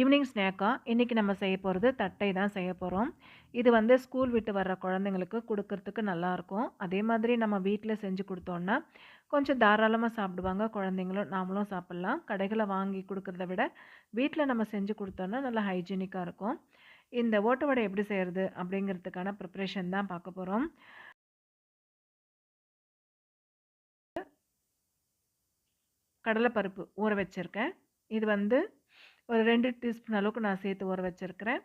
Evening ஸ்நாக்காக இன்றைக்கி நம்ம செய்ய போகிறது தட்டை தான் செய்ய போகிறோம் இது வந்து ஸ்கூல் விட்டு வர்ற குழந்தைங்களுக்கு கொடுக்கறதுக்கு நல்லாயிருக்கும் அதே மாதிரி நம்ம வீட்டில் செஞ்சு கொடுத்தோன்னா கொஞ்சம் தாராளமாக சாப்பிடுவாங்க. குழந்தைங்களும் நாமளும் சாப்பிட்லாம். கடைகளை வாங்கி கொடுக்கறத விட வீட்டில் நம்ம செஞ்சு கொடுத்தோன்னா நல்லா ஹைஜீனிக்காக இருக்கும். இந்த ஓட்டவடை எப்படி செய்கிறது அப்படிங்கிறதுக்கான ப்ரிப்ரேஷன் தான் பார்க்க போகிறோம் கடலைப்பருப்பு ஊற வச்சுருக்கேன். இது வந்து ஒரு ரெண்டு டீஸ்பூன் அளவுக்கு நான் சேர்த்து ஊற வச்சுருக்கிறேன்.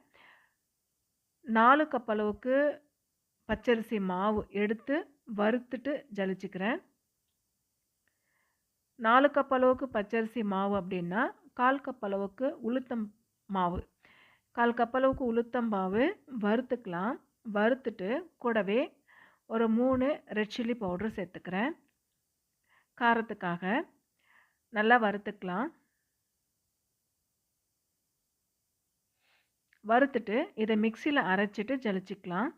நாலு கப் அளவுக்கு பச்சரிசி மாவு எடுத்து வறுத்துட்டு ஜலிச்சுக்கிறேன். நாலு கப் அளவுக்கு பச்சரிசி மாவு அப்படின்னா கால் கப் அளவுக்கு உளுத்தம் மாவு. கால் கப் அளவுக்கு உளுத்தம் மாவு வறுத்துக்கலாம். வறுத்துட்டு கூடவே ஒரு மூணு ரெட் சில்லி பவுட்ரு சேர்த்துக்கிறேன். காரத்துக்காக நல்லா வறுத்துக்கலாம். வறுத்துட்டு இதை மிக்சியில் அரைச்சிட்டு ஜலிச்சிக்கலாம்.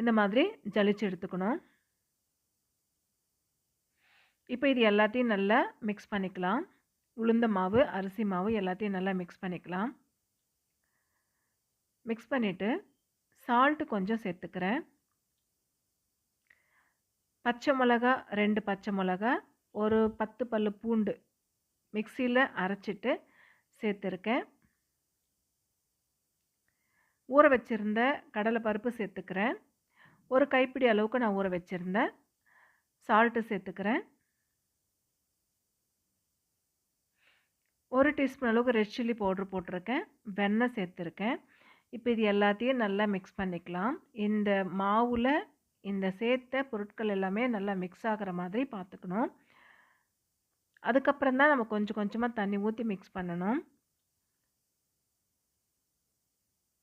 இந்த மாதிரி ஜலிச்சு எடுத்துக்கணும். இப்போ இது எல்லாத்தையும் நல்லா மிக்ஸ் பண்ணிக்கலாம். உளுந்த மாவு அரிசி மாவு எல்லாத்தையும் நல்லா மிக்ஸ் பண்ணிக்கலாம். மிக்ஸ் பண்ணிவிட்டு சால்ட்டு கொஞ்சம் சேர்த்துக்கிறேன். பச்சை மிளகா ரெண்டு பச்சை மிளகா ஒரு பத்து பல்லு பூண்டு மிக்சியில் அரைச்சிட்டு சேர்த்துருக்கேன். ஊற வச்சுருந்த கடலை பருப்பு சேர்த்துக்கிறேன். ஒரு கைப்பிடி அளவுக்கு நான் ஊற வச்சுருந்தேன். சால்ட்டு சேர்த்துக்கிறேன். ஒரு டீஸ்பூன் அளவுக்கு ரெட் சில்லி பவுட்ரு போட்டிருக்கேன். வெண்ணெய் சேர்த்துருக்கேன். இப்போ இது எல்லாத்தையும் நல்லா மிக்ஸ் பண்ணிக்கலாம். இந்த மாவில் இந்த சேர்த்த பொருட்கள் எல்லாமே நல்லா மிக்ஸ் ஆகிற மாதிரி பார்த்துக்கணும். அதுக்கப்புறம் தான் நம்ம கொஞ்சம் கொஞ்சமாக தண்ணி ஊற்றி மிக்ஸ் பண்ணணும்.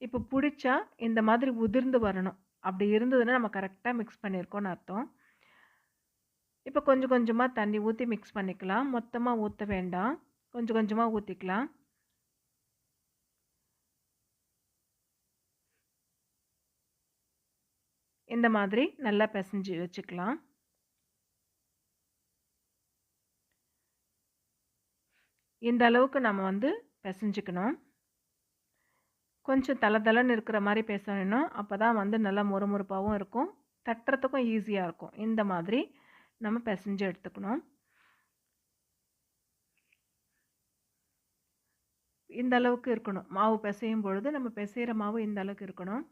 இப்போ பிடிச்சா இந்த மாதிரி உதிர்ந்து வரணும். அப்படி இருந்ததுன்னா நம்ம கரெக்டாக மிக்ஸ் பண்ணியிருக்கோன்னு அர்த்தம். இப்போ கொஞ்சம் கொஞ்சமாக தண்ணி ஊற்றி மிக்ஸ் பண்ணிக்கலாம். மொத்தமாக ஊற்ற வேண்டாம். கொஞ்சம் கொஞ்சமாக ஊற்றிக்கலாம் இந்த மாதிரி நல்லா பிசைஞ்சு வச்சுக்கலாம். இந்த அளவுக்கு நம்ம வந்து பிசைஞ்சுக்கணும். கொஞ்சம் தலை தலைன்னு இருக்கிற மாதிரி பேசணும். அப்போ தான் வந்து நல்லா முறுமுறுப்பாகவும் இருக்கும். தட்டுறதுக்கும் ஈஸியாக இருக்கும். இந்த மாதிரி நம்ம பிசைஞ்சு எடுத்துக்கணும். இந்த அளவுக்கு இருக்கணும். மாவு பிசையும் பொழுது நம்ம பிசைகிற மாவு இந்த அளவுக்கு இருக்கணும்.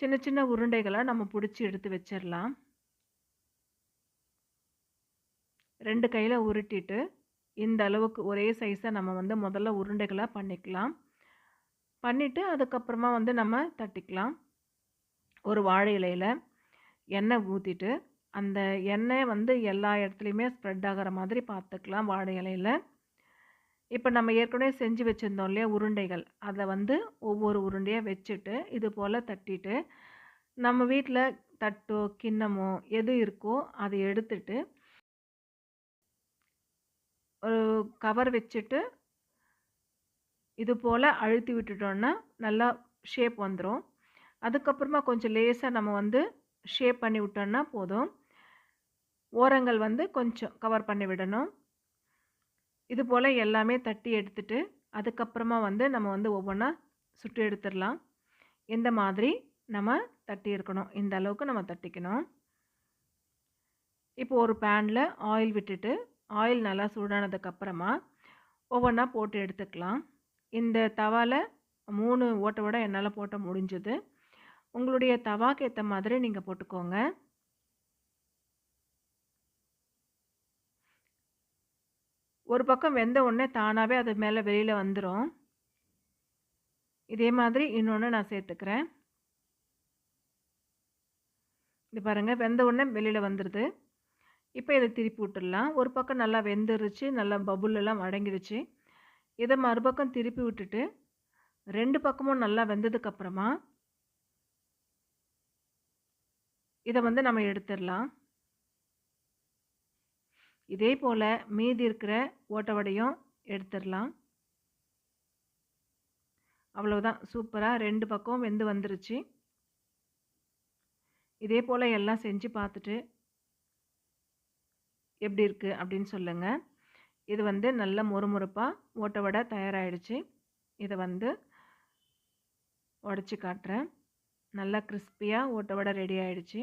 சின்ன சின்ன உருண்டைகளாக நம்ம பிடிச்சி எடுத்து வச்சிடலாம். ரெண்டு கையில் உருட்டிட்டு இந்த அளவுக்கு ஒரே சைஸை நம்ம வந்து முதல்ல உருண்டைகளாக பண்ணிக்கலாம். பண்ணிவிட்டு அதுக்கப்புறமா வந்து நம்ம தட்டிக்கலாம். ஒரு வாழை இலையில் எண்ணெய் ஊற்றிட்டு அந்த எண்ணெய் வந்து எல்லா இடத்துலையுமே ஸ்ப்ரெட் ஆகிற மாதிரி பார்த்துக்கலாம் வாழை இலையில். இப்போ நம்ம ஏற்கனவே செஞ்சு வச்சுருந்தோம் இல்லையா உருண்டைகள். அதை வந்து ஒவ்வொரு உருண்டையாக வச்சுட்டு இது போல் தட்டிட்டு நம்ம வீட்டில் தட்டோ கிண்ணமோ எது இருக்கோ அதை எடுத்துட்டு ஒரு கவர் வச்சுட்டு இது போல் அழுத்தி விட்டுட்டோன்னா நல்லா ஷேப் வந்துடும் அதுக்கப்புறமா கொஞ்சம் லேசாக நம்ம வந்து ஷேப் பண்ணி விட்டோன்னா போதும். ஓரங்கள் வந்து கொஞ்சம் கவர் பண்ணி விடணும். இது போல் எல்லாமே தட்டி எடுத்துட்டு அதுக்கப்புறமா வந்து நம்ம வந்து ஒவ்வொன்றா சுட்டு எடுத்துடலாம். இந்த மாதிரி நம்ம தட்டி இருக்கணும் இந்த அளவுக்கு நம்ம தட்டிக்கணும். இப்போ ஒரு பேனில் ஆயில் விட்டுட்டு ஆயில் நல்லா சூடானதுக்கப்புறமா ஒவ்வொன்றா போட்டு எடுத்துக்கலாம். இந்த தவாவில் மூணு ஓட்டை விட என்னால் போட்ட முடிஞ்சது. உங்களுடைய தவாக்கு ஏற்ற மாதிரி நீங்கள் போட்டுக்கோங்க. ஒரு பக்கம் வெந்த உடனே தானாகவே அது மேலே வெளியில் வந்துடும் இதே மாதிரி இன்னொன்று நான் சேர்த்துக்கிறேன். இது பாருங்கள் வெந்த உடனே வெளியில் வந்துடுது இப்போ இதை திருப்பி விட்டுடலாம் ஒரு பக்கம் நல்லா வெந்துருச்சு நல்லா பபுலெல்லாம் அடங்கிடுச்சு இதை மறுபக்கம் திருப்பி விட்டுட்டு ரெண்டு பக்கமும் நல்லா வெந்ததுக்கப்புறமா இதை வந்து நம்ம எடுத்துடலாம் இதே போல் மீதி இருக்கிற ஓட்டவடையும் எடுத்துடலாம் அவ்வளோதான் சூப்பராக ரெண்டு பக்கம் வெந்து வந்துருச்சு. இதே போல் எல்லாம் செஞ்சு பார்த்துட்டு எப்படி இருக்குது அப்படின்னு சொல்லுங்கள் இது வந்து நல்ல மொறுமொறுப்பாக ஓட்ட வடை தயாராகிடுச்சு இதை வந்து உடச்சி காட்டுறேன். நல்லா கிறிஸ்பியாக ஓட்ட வடை ரெடி ஆகிடுச்சு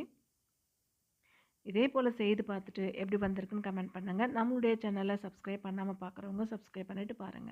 இதே போல் செய்து பார்த்துட்டு எப்படி வந்திருக்குன்னு கமெண்ட் பண்ணுங்கள் நம்மளுடைய சேனலை சப்ஸ்கிரைப் பண்ணாமல் பார்க்குறவங்க சப்ஸ்கிரைப் பண்ணிவிட்டு பாருங்கள்